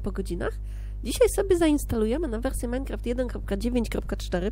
Po godzinach. Dzisiaj sobie zainstalujemy na wersję Minecraft 1.9.4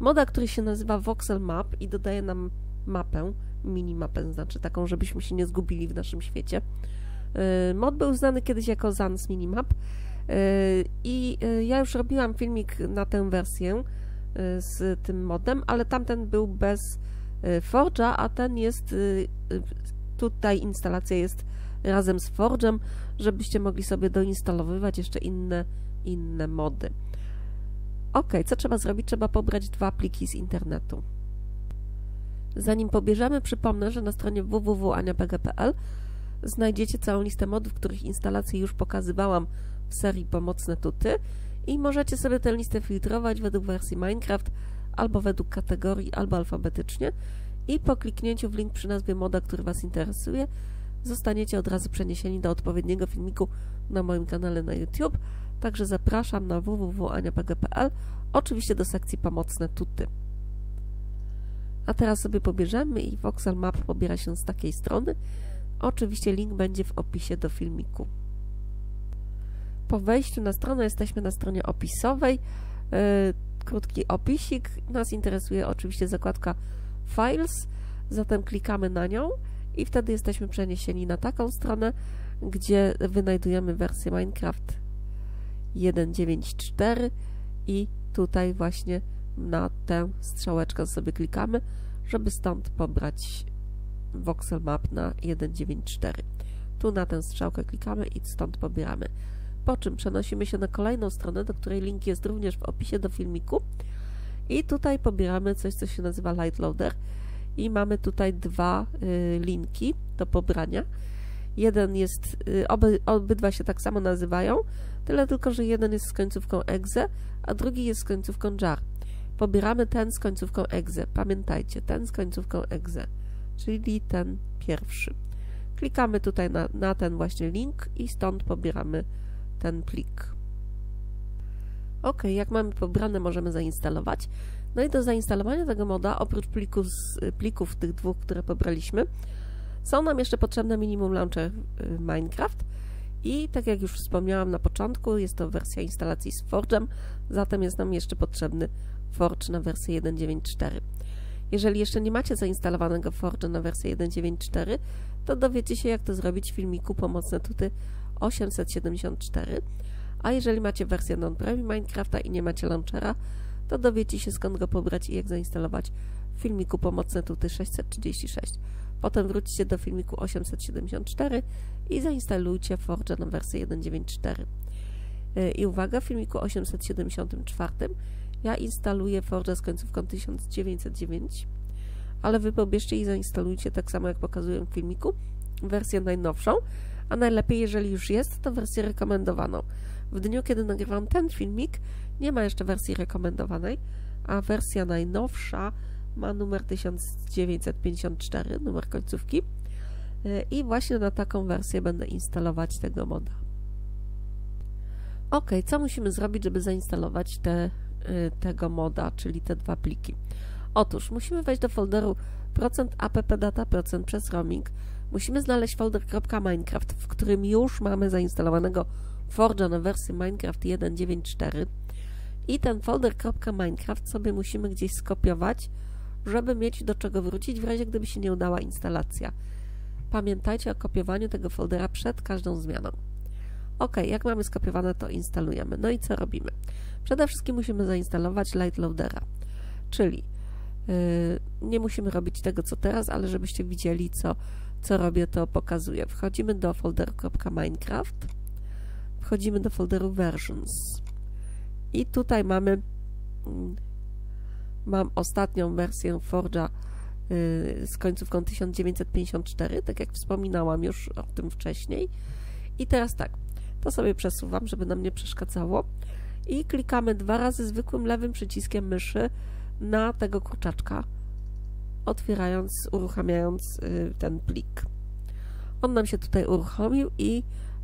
moda, który się nazywa Voxel Map i dodaje nam mapę, minimapę, znaczy taką, żebyśmy się nie zgubili w naszym świecie. Yy, mod był znany kiedyś jako Sans Minimap yy, i yy, ja już robiłam filmik na tę wersję z tym modem, ale tamten był bez Forge'a, a ten jest, tutaj instalacja jest razem z Forge'em, żebyście mogli sobie doinstalowywać jeszcze inne, inne mody. Ok, co trzeba zrobić? Trzeba pobrać dwa pliki z internetu. Zanim pobierzemy, przypomnę, że na stronie www.aniapg.pl znajdziecie całą listę modów, których instalacje już pokazywałam w serii Pomocne Tuty i możecie sobie tę listę filtrować według wersji Minecraft albo według kategorii, albo alfabetycznie i po kliknięciu w link przy nazwie moda, który Was interesuje, zostaniecie od razu przeniesieni do odpowiedniego filmiku na moim kanale na YouTube. Także zapraszam na www.aniapg.pl, oczywiście do sekcji pomocne tuty. A teraz sobie pobierzemy i Voxel Map pobiera się z takiej strony. Oczywiście link będzie w opisie do filmiku. Po wejściu na stronę jesteśmy na stronie opisowej. Yy, krótki opisik. Nas interesuje oczywiście zakładka Files, zatem klikamy na nią i wtedy jesteśmy przeniesieni na taką stronę, gdzie wynajdujemy wersję Minecraft 1.9.4 i tutaj właśnie na tę strzałeczkę sobie klikamy, żeby stąd pobrać voxel map na 1.9.4. Tu na tę strzałkę klikamy i stąd pobieramy. Po czym przenosimy się na kolejną stronę, do której link jest również w opisie do filmiku i tutaj pobieramy coś, co się nazywa Light Loader i mamy tutaj dwa y, linki do pobrania. Jeden jest, y, oby, obydwa się tak samo nazywają, tyle tylko, że jeden jest z końcówką exe, a drugi jest z końcówką jar. Pobieramy ten z końcówką exe. Pamiętajcie, ten z końcówką exe, czyli ten pierwszy. Klikamy tutaj na, na ten właśnie link i stąd pobieramy ten plik. Ok, jak mamy pobrane, możemy zainstalować. No i do zainstalowania tego moda, oprócz plików, plików tych dwóch, które pobraliśmy, są nam jeszcze potrzebne minimum launcher y, Minecraft i tak jak już wspomniałam na początku, jest to wersja instalacji z Forge'em, zatem jest nam jeszcze potrzebny Forge na wersję 1.9.4. Jeżeli jeszcze nie macie zainstalowanego Forge'a na wersję 1.9.4, to dowiecie się jak to zrobić w filmiku Pomocne Tuty 874, a jeżeli macie wersję non-prime Minecrafta i nie macie launchera, to dowiecie się skąd go pobrać i jak zainstalować w filmiku Pomocne Tuty 636. Potem wróćcie do filmiku 874 i zainstalujcie Forge na wersję 1.9.4. E, I uwaga, w filmiku 874 ja instaluję Forge z końcówką 1909, ale wy pobierzcie i zainstalujcie tak samo jak pokazuję w filmiku wersję najnowszą, a najlepiej jeżeli już jest, to wersję rekomendowaną. W dniu, kiedy nagrywam ten filmik, nie ma jeszcze wersji rekomendowanej, a wersja najnowsza ma numer 1954, numer końcówki i właśnie na taką wersję będę instalować tego moda. Ok, co musimy zrobić, żeby zainstalować te, e, tego moda, czyli te dwa pliki? Otóż musimy wejść do folderu %appdata przez roaming. Musimy znaleźć folder .minecraft, w którym już mamy zainstalowanego Forge'a na wersję Minecraft 1.9.4 i ten folder .minecraft sobie musimy gdzieś skopiować, żeby mieć do czego wrócić w razie gdyby się nie udała instalacja. Pamiętajcie o kopiowaniu tego foldera przed każdą zmianą. Ok, jak mamy skopiowane, to instalujemy. No i co robimy? Przede wszystkim musimy zainstalować Light Loadera, czyli yy, nie musimy robić tego, co teraz, ale żebyście widzieli, co, co robię, to pokazuję. Wchodzimy do folderu .minecraft, wchodzimy do folderu versions i tutaj mamy mm, mam ostatnią wersję Forge'a y, z końcówką 1954, tak jak wspominałam już o tym wcześniej. I teraz tak, to sobie przesuwam, żeby nam nie przeszkadzało i klikamy dwa razy zwykłym lewym przyciskiem myszy na tego kurczaczka, otwierając, uruchamiając y, ten plik. On nam się tutaj uruchomił i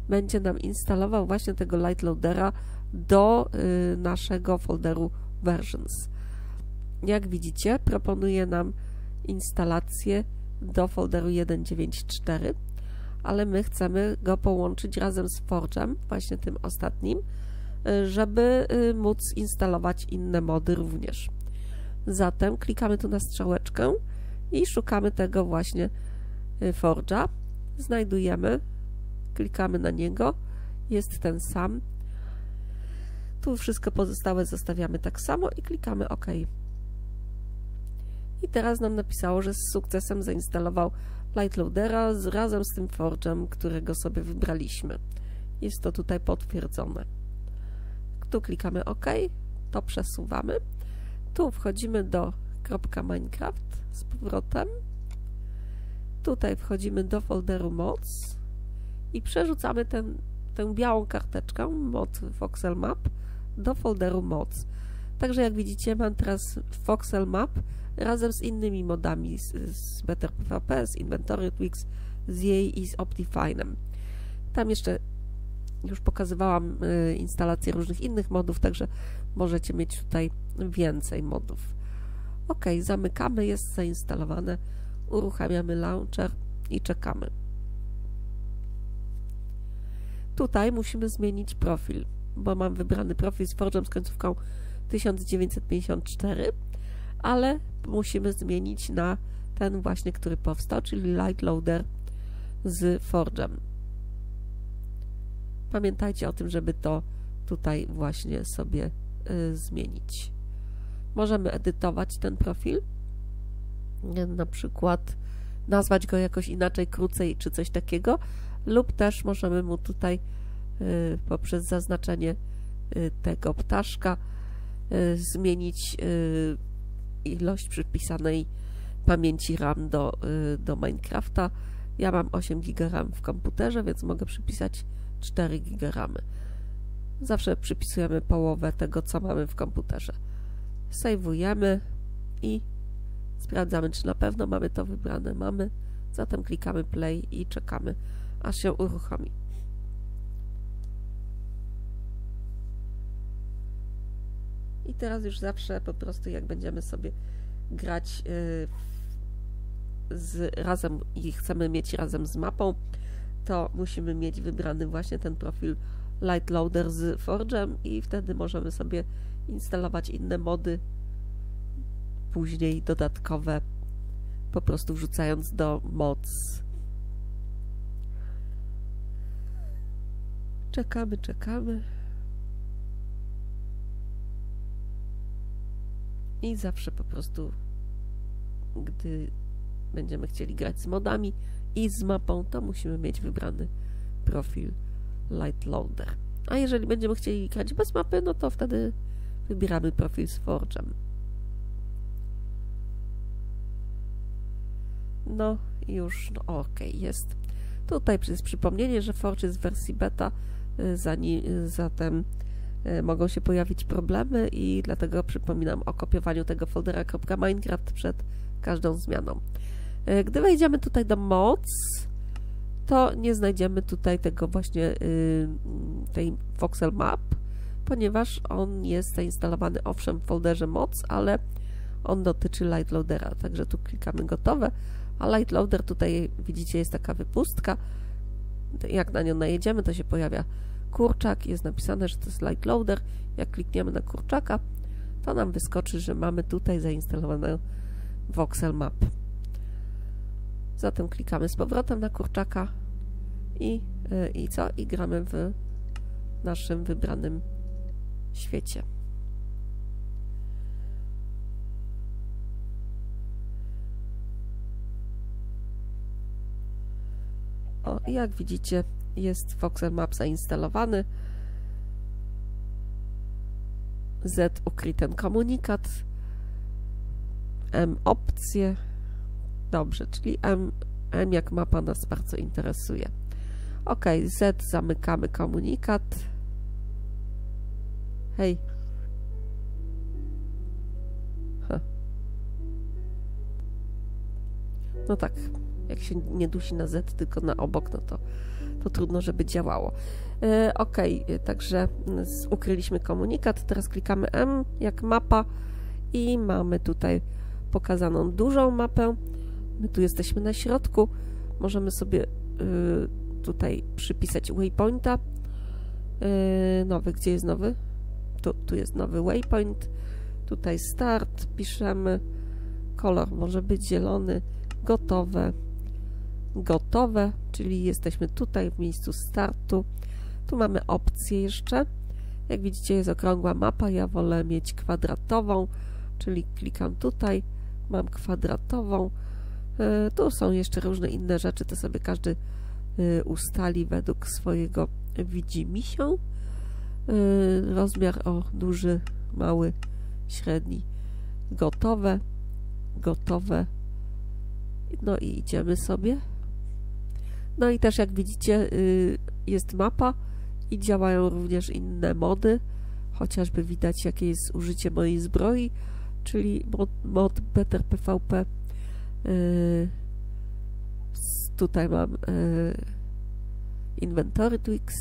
będzie nam instalował właśnie tego light loadera do y, naszego folderu versions. Jak widzicie, proponuje nam instalację do folderu 1.9.4, ale my chcemy go połączyć razem z Forge'em, właśnie tym ostatnim, y, żeby y, móc instalować inne mody również. Zatem klikamy tu na strzałeczkę i szukamy tego właśnie Forge'a. Znajdujemy, klikamy na niego, jest ten sam. Wszystko pozostałe zostawiamy tak samo i klikamy OK. I teraz nam napisało, że z sukcesem zainstalował Lightloadera z, razem z tym Forge'em, którego sobie wybraliśmy. Jest to tutaj potwierdzone. Tu klikamy OK, to przesuwamy. Tu wchodzimy do .minecraft z powrotem. Tutaj wchodzimy do folderu moc i przerzucamy ten, tę białą karteczkę mod voxel map do folderu moc. Także jak widzicie mam teraz voxel map razem z innymi modami z, z Better PvP, z Inventory Twix, z jej i z Optifine'em. Tam jeszcze już pokazywałam y, instalację różnych innych modów, także możecie mieć tutaj więcej modów. OK, zamykamy, jest zainstalowane, uruchamiamy launcher i czekamy. Tutaj musimy zmienić profil, bo mam wybrany profil z Forge'em z końcówką 1954, ale musimy zmienić na ten właśnie, który powstał, czyli Light Loader z Forge'em. Pamiętajcie o tym, żeby to tutaj właśnie sobie y, zmienić. Możemy edytować ten profil, na przykład nazwać go jakoś inaczej, krócej czy coś takiego, lub też możemy mu tutaj poprzez zaznaczenie y, tego ptaszka y, zmienić y, ilość przypisanej pamięci RAM do, y, do Minecrafta. Ja mam 8 GB RAM w komputerze, więc mogę przypisać 4 GB. Zawsze przypisujemy połowę tego, co mamy w komputerze. Sejwujemy i sprawdzamy, czy na pewno mamy to wybrane. Mamy, zatem klikamy play i czekamy, aż się uruchomi. I teraz już zawsze po prostu jak będziemy sobie grać y, z, razem i chcemy mieć razem z mapą, to musimy mieć wybrany właśnie ten profil Light Loader z Forge'em i wtedy możemy sobie instalować inne mody, później dodatkowe, po prostu wrzucając do moc. Czekamy, czekamy. I zawsze po prostu, gdy będziemy chcieli grać z modami i z mapą, to musimy mieć wybrany profil Light Loader. A jeżeli będziemy chcieli grać bez mapy, no to wtedy wybieramy profil z Forge'em. No już, no ok, jest. Tutaj jest przypomnienie, że Forge jest w wersji beta, y, zatem y, mogą się pojawić problemy i dlatego przypominam o kopiowaniu tego foldera .minecraft przed każdą zmianą. Y, gdy wejdziemy tutaj do moc, to nie znajdziemy tutaj tego właśnie tej voxel map, ponieważ on jest zainstalowany owszem w folderze moc, ale on dotyczy light loadera, także tu klikamy gotowe, a light loader tutaj widzicie jest taka wypustka, jak na nią najedziemy to się pojawia kurczak, jest napisane, że to jest light loader, jak klikniemy na kurczaka to nam wyskoczy, że mamy tutaj zainstalowane voxel map. Zatem klikamy z powrotem na kurczaka i, yy, i co? I gramy w naszym wybranym świecie. O, jak widzicie, jest Voxel Map zainstalowany. Z ukryty komunikat. M opcje. Dobrze, czyli M, M jak mapa nas bardzo interesuje. OK, Z zamykamy komunikat. Hej. No tak, jak się nie dusi na Z, tylko na obok, no to, to trudno, żeby działało. E, ok, także ukryliśmy komunikat, teraz klikamy M jak mapa i mamy tutaj pokazaną dużą mapę. My tu jesteśmy na środku, możemy sobie tutaj przypisać waypointa. Nowy, gdzie jest nowy? Tu, tu jest nowy waypoint. Tutaj start, piszemy. Kolor może być zielony. Gotowe. Gotowe, czyli jesteśmy tutaj w miejscu startu. Tu mamy opcje jeszcze. Jak widzicie jest okrągła mapa, ja wolę mieć kwadratową, czyli klikam tutaj, mam kwadratową. E, tu są jeszcze różne inne rzeczy, to sobie każdy e, ustali według swojego widzimisię. E, rozmiar o duży, mały, średni. Gotowe, gotowe. No i idziemy sobie. No i też jak widzicie y, jest mapa, i działają również inne mody, chociażby widać jakie jest użycie mojej zbroi, czyli mod, mod Better PvP. Yy, tutaj mam yy, Inventory Twix,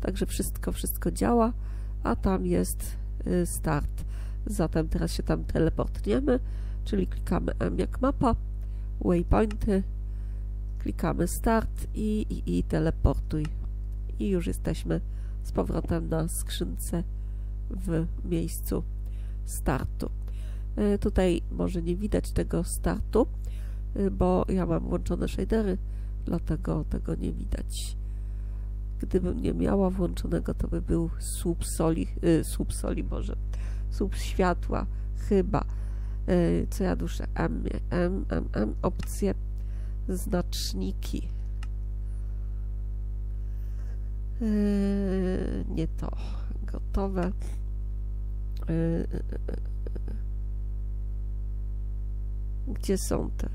także wszystko, wszystko działa, a tam jest start. Zatem teraz się tam teleportniemy, czyli klikamy M jak mapa, waypointy, klikamy start i, i, i teleportuj i już jesteśmy z powrotem na skrzynce w miejscu startu. E, tutaj może nie widać tego startu, e, bo ja mam włączone shadery, dlatego tego nie widać. Gdybym nie miała włączonego, to by był słup soli, yy, słup soli może, słup światła, chyba. Co ja duszę? M, M, M, M, opcje, znaczniki. Yy, nie to. Gotowe. Yy, gdzie są te?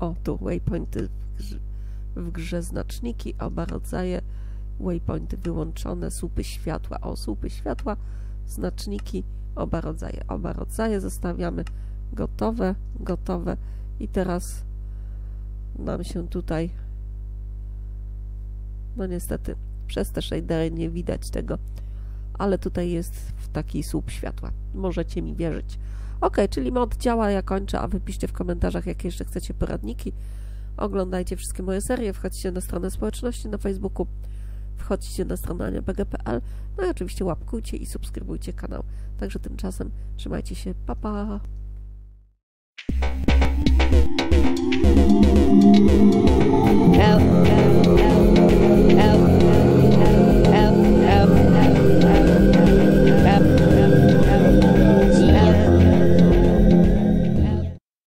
O, tu waypointy w grze, w grze znaczniki, oba rodzaje waypointy wyłączone, słupy światła. O, słupy światła, znaczniki, oba rodzaje. Oba rodzaje zostawiamy gotowe, gotowe i teraz nam się tutaj no niestety przez te shadery nie widać tego, ale tutaj jest w taki słup światła. Możecie mi wierzyć. Ok, czyli mod działa, ja kończę, a wy piszcie w komentarzach, jakie jeszcze chcecie poradniki. Oglądajcie wszystkie moje serie, wchodźcie na stronę społeczności na Facebooku, wchodźcie na stronę aniabgpl, no i oczywiście łapkujcie i subskrybujcie kanał. Także tymczasem trzymajcie się, pa pa! L.